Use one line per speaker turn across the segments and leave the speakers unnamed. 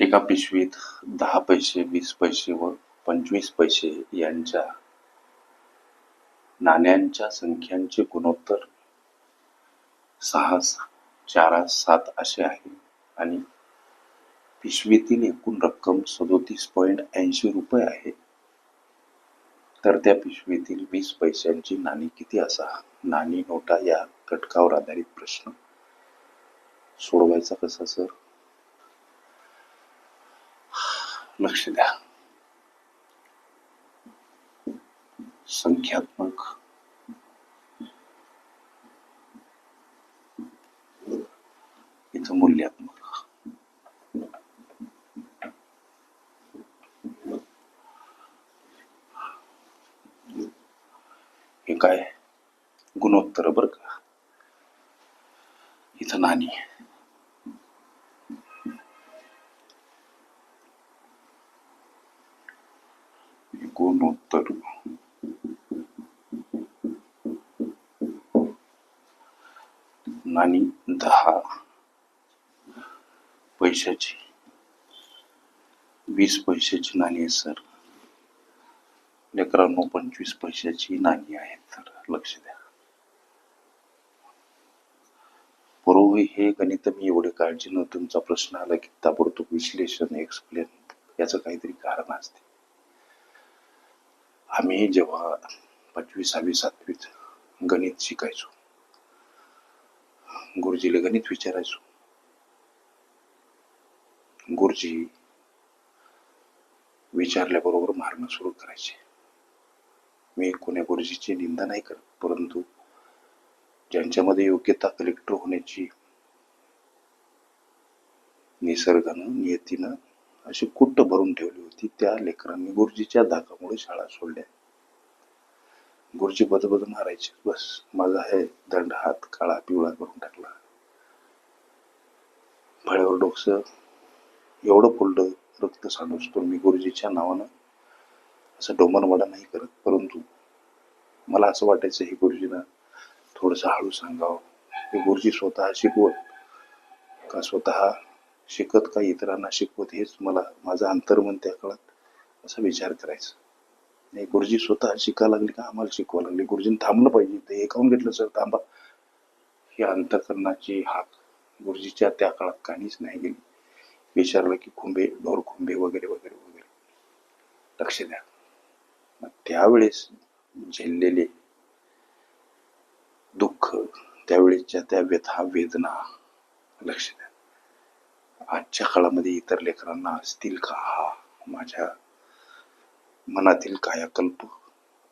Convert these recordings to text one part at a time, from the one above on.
एका पिशवीत दहा पैसे वीस पैसे व पंचवीस पैसे यांच्या नाण्यांच्या संख्यांचे गुणोत्तर सहा चार सात असे आहे. आणि पिशवीतील एकूण रक्कम सदोतीस पॉईंट ऐंशी रुपये आहे. तर त्या पिशवीतील वीस पैशांची नाणी किती असा? नाणी नोटा या घटकावर आधारित प्रश्न सोडवायचा कसा सर? लक्ष द्या संख्यात्मक. इथं मूल्यात्मक. हे काय? गुणोत्तर बर का? इथं नाणी. गुणोत्तर नाणी दहा पैशाची वीस पैशाची नाणी आहे सर लेकरांनो पंचवीस पैशाची नाणी आहेत तर लक्ष द्या पूर्वी हे गणित मी एवढे काळजी न तुमचा प्रश्न आला की ताबडतोब विश्लेषण एक्सप्लेन याचं काहीतरी कारण असते आम्ही जेव्हा पाचवी सहावी सातवीत गणित शिकायचो. गुरुजीला गणित विचारायचो. गुरुजी विचारल्याबरोबर मारणं सुरू करायचे. मी कोण्या गुरुजीची निंदा नाही करत परंतु ज्यांच्यामध्ये योग्यता कलेक्टर होण्याची निसर्गानं नियतीनं अशी कुट्ट भरून ठेवली होती. त्या लेकरांनी गुरुजीच्या धाकामुळे शाळा सोडल्या. गुरुजी बदबद मारायचे. बस माझा हे दंड हात काळा पिवळा करून टाकला. फळ्यावर डोकस एवढं फुललं रक्त सांडूस पण मी गुरुजीच्या नावानं असं डोमनवाडा नाही करत परंतु मला असं वाटायचं हे गुरुजींना थोडंसं हळू सांगावं. हे गुरुजी स्वतः शिकवत का स्वतः शिकत का इतरांना शिकवत हेच मला माझं अंतर्मन त्या काळात. असा विचार करायचा. नाही गुरुजी स्वतः शिकायला लागले का? आम्हाला शिकवा लागले. गुरुजींनी थांबलं पाहिजे. ते हे घेतलं सर थांबा. ही अंतकरणाची हाक गुरुजीच्या त्या काळात काहीच नाही गेली. विचारलं की खुंबे ढोर खुंबे वगैरे वगैरे वगैरे. लक्ष द्या. मग त्यावेळेस झेललेले दुःख त्यावेळेसच्या त्या व्यथा वेदना लक्ष द्या. आजच्या काळामध्ये इतर लेकरांना असतील का? हा माझ्या मनातील कायाकल्प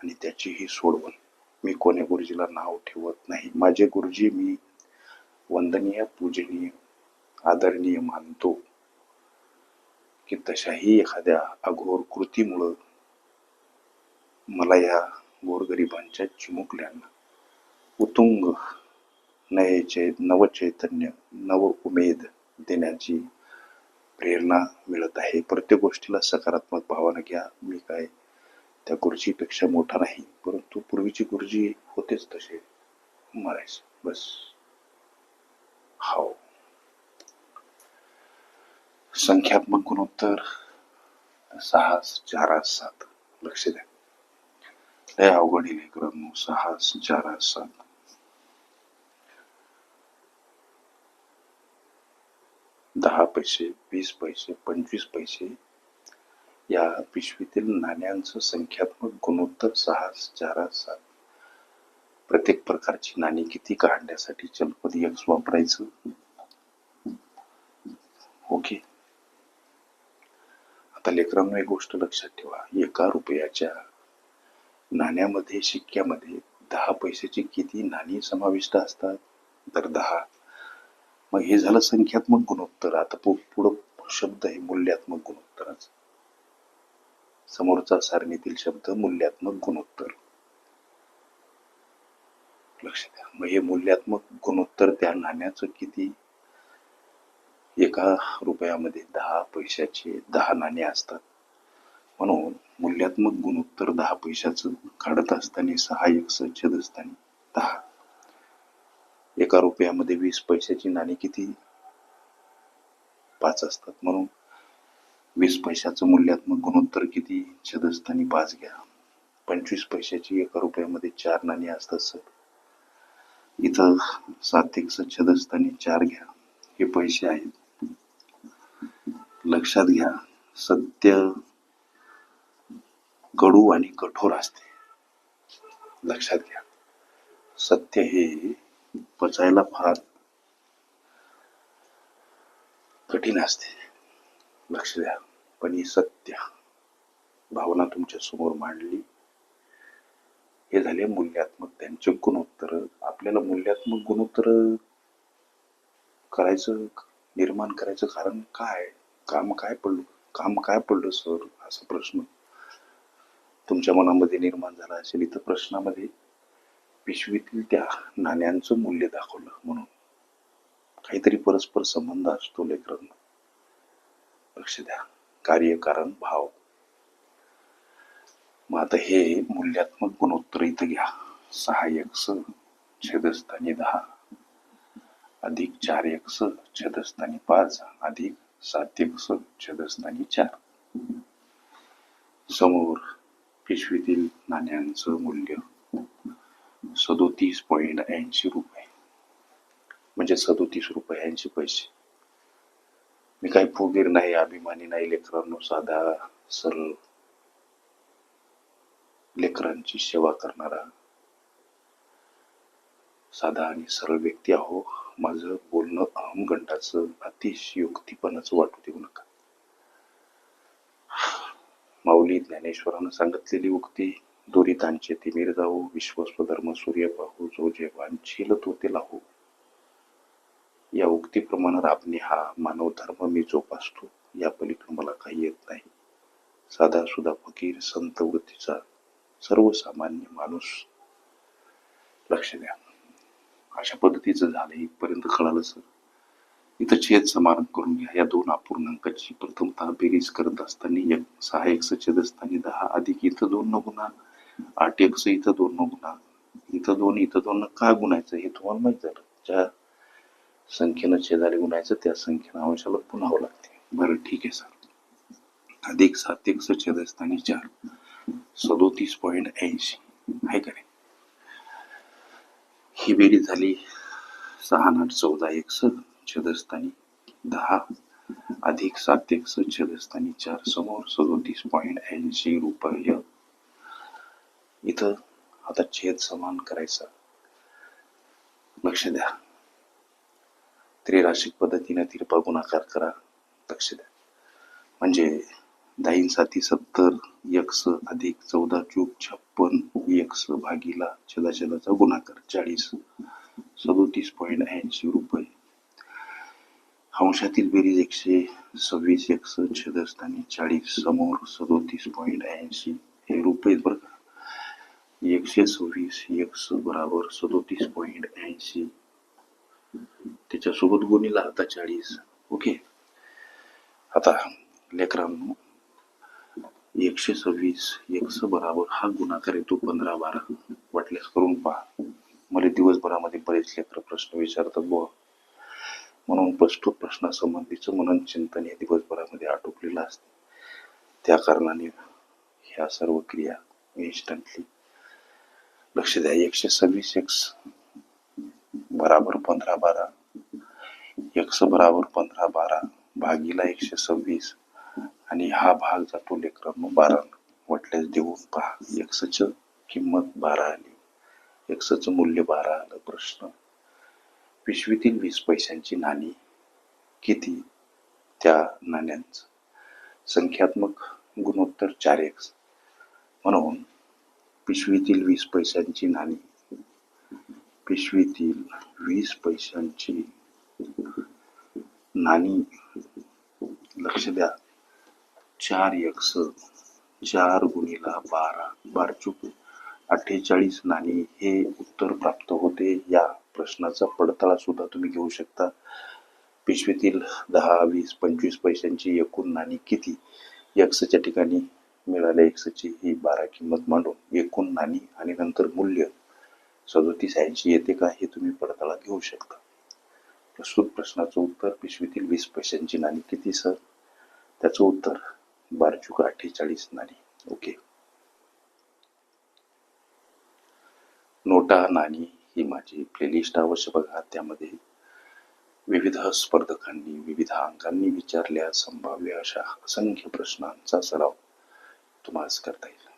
आणि त्याचीही सोडवण. मी कोण्या गुरुजीला नाव ठेवत नाही. माझे गुरुजी मी वंदनीय पूजनीय आदरणीय मानतो की तशाही एखाद्या अघोर कृतीमुळं मला या गोरगरिबांच्या चिमुकल्यांना उतुंग नये नवचैतन्य नव उमेद देण्याची प्रेरणा मिळत आहे. प्रत्येक गोष्टीला सकारात्मक भावना घ्या. मी काय त्या गुरुजीपेक्षा मोठा नाही परंतु पूर्वीची गुरुजी होतेच तसे. मारायचे बस. हाव संख्यात्मक गुणोत्तर सहा चार सात. लक्ष द्या. लय अवघड लेकरांनो सहा चार सात. दहा पैसे वीस पैसे पंचवीस पैसे या पिशवीतील नाण्यांचं संख्यात्मक गुणोत्तर सहा चार सात. प्रत्येक प्रकारची नाणी किती काढण्यासाठी चलपद एक्स वापरायचं? ओके. आता लेकरांनो एक गोष्ट लक्षात ठेवा. एका रुपयाच्या नाण्यामध्ये शिक्क्यामध्ये दहा पैशाची किती नाणी समाविष्ट असतात? तर दहा. मग हे झालं संख्यात्मक गुणोत्तर. आता पु- पुढं शब्द आहे मूल्यात्मक गुणोत्तराचा. समोरचा सारणीतील शब्द मूल्यात्मक गुणोत्तर. लक्ष द्या. मग हे मूल्यात्मक गुणोत्तर त्या नाण्याचं किती? एका रुपयामध्ये दहा पैशाचे दहा नाणे असतात. म्हणून मूल्यात्मक गुणोत्तर दहा पैशाचं काढत असताना सहा एक असताना दहा. एका रुपयामध्ये वीस पैशाची नाणी किती? पाच असतात. म्हणून वीस पैशाचं मूल्यात्मक गुणोत्तर किती? छदस्थानी पाच घ्या. पंचवीस पैशाची एका रुपयामध्ये चार नाणी असतात सर. इथं सात्विक एक छदस्थानी चार घ्या. हे पैसे आहेत. लक्षात घ्या. सत्य कडू आणि कठोर असते. लक्षात घ्या. सत्य हे पचायला फार कठीण असते. लक्ष द्या. पण ही सत्य. भावना तुमच्यासमोर मांडली. हे झाले मूल्यात्मक. त्यांचे गुणोत्तर. आपल्याला मूल्यात्मक गुणोत्तर करायचं निर्माण करायचं कारण काय? काम काय पडलं? काम काय पडलं सर? असा प्रश्न तुमच्या मनामध्ये निर्माण झाला असेल. इथं प्रश्नामध्ये पिशवीतील त्या नाण्यांचं मूल्य दाखवलं म्हणून. काहीतरी परस्पर संबंध असतो लेकरांना. लक्ष द्या. कार्य कारण भाव. मग आता हे मूल्यात्मक गुणोत्तर इथं घ्या. सहा एक्स छेदस्थानी दहा अधिक चार एक्स छेदस्थानी पाच अधिक सात एक्स छेदस्थानी चार. समोर पिशवीतील नाण्यांचं मूल्य. सदोतीस पॉईंट ऐंशी रुपये. म्हणजे सदोतीस रुपये ऐंशी पैसे. मी काही फुगीर नाही अभिमानी नाही लेकरांनो साधा सरळ लेकरांची सेवा करणारा. साधा आणि सरळ व्यक्ती आहो माझं बोलणं अहमगंडाचं अतिशयोक्तीपणाचं वाटू देऊ नका. माऊली ज्ञानेश्वरानं सांगितलेली उक्ती दुरितांचे तिमिर जाऊ विश्वस्वधर्म सूर्य पाहू जो जे झील तो ते लाहू या उक्तीप्रमाणे राबणे हा मानव धर्म मी जोपासतो. या पलीकडे मला काही येत नाही. साधा सुधा फकीर संत वृत्तीचा सर्वसामान्य माणूस. लक्ष द्या. अशा पद्धतीचं झालं इथपर्यंत कळालं सर. इथं छेद समारंभ करून घ्या. या दोन अपूर्णांकाची प्रथमतः बेरीज करत असताना एक सहा एकशे छेद असताना दहा अधिक इथं दोन न आठ एकस इथं दोन न गुणा इथं दोन इथं दोन का गुणायचं हे तुम्हाला माहीत झालं ज्या संख्येनं शेजारी गुणायचं त्या संख्येनं अंशाला पुन्हावं लागते. बरं ठीक आहे सर. अधिक सात एकशे छेद असताना चार. सदोतीस पॉईंट ऐंशी. आहे का नाही? ही बेरीज झाली सहा नाट चौदा एकस छेदस्थानी दहा. अधिक सात एकस छेदस्थानी चार. समोर सदोतीस पॉईंट ऐंशी रुपये. इथं आता छेद समान करायचा. लक्ष द्या. त्रिराशिक पद्धतीने तिरपा गुणाकार करा. लक्ष द्या. म्हणजे दाईन साती सत्तर यक्स अधिक चौदा चूक छप्पन यक्स भागीला छदा छदाचा गुणाकार चाळीस. सदोतीस पॉईंट ऐंशी रुपये. अंशातील बेरीज एकशे सव्वीस एक्स छेदस्थानी चाळीस समोर सदोतीस पॉईंट ऐंशी हे रुपये बरं का? एकशे सव्वीस एक्स बराबर सदोतीस पॉईंट ऐंशी. त्याच्यासोबत गुणीला आता चाळीस. ओके आता लेकरांनो एकशे सव्वीस एक्स बराबर हा गुणाकार येतो पंधरा बारा. वाटल्यास करून पहा. मला दिवसभरामध्ये बरेच लेकर प्रश्न विचारतात बुवा. म्हणून प्रस्तुत प्रश्नासंबंधीचं मनन चिंतन हे दिवसभरामध्ये आटोपलेलं असते. त्या कारणाने ह्या सर्व क्रिया इन्स्टंटली लक्ष द्या एकशे सव्वीस एक्स बराबर पंधरा बारा. एक्स बराबर पंधरा बारा भागीला एकशे सव्वीस. आणि हा भाग जातो लेकरांनो बारा. वाटल्यास देऊन पहा एक्सच किंमत बारा आली. एक्सच मूल्य बारा आलं प्रश्न. पिशवीतील वीस पैशांची नाणी किती? त्या नाण्यांचं. संख्यात्मक गुणोत्तर चार एक्स म्हणून पिशवीतील वीस पैशांची नाणी. पिशवीतील वीस पैशांची नाणी. लक्ष द्या. चार एक्स चार गुणिला बारा बारचूक अठ्ठेचाळीस नाणी हे उत्तर प्राप्त होते. या प्रश्नाचा पडताळा सुद्धा तुम्ही घेऊ शकता. पिशवीतील दहा वीस पंचवीस पैशांची एकूण नाणी किती? एक्सच्या ठिकाणी मिळाल्या एक्सची ही बारा किंमत मांडून एकूण नाणी आणि नंतर मूल्य सदोतीस ऐंशी येते का हे तुम्ही पडताळा घेऊ शकता. प्रस्तुत प्रश्नाचं उत्तर पिशवीतील वीस पैशांची नाणी किती सर? त्याचं उत्तर बार चुका अठ्ठेचाळीस नाणी. ओके. नोटा नाणी ही माझी प्लेलिस्ट अवश्य बघा. त्यामध्ये विविध स्पर्धकांनी विविध अंकांनी विचारल्या संभाव्य अशा असंख्य प्रश्नांचा सराव तुम्हाला करता येईल.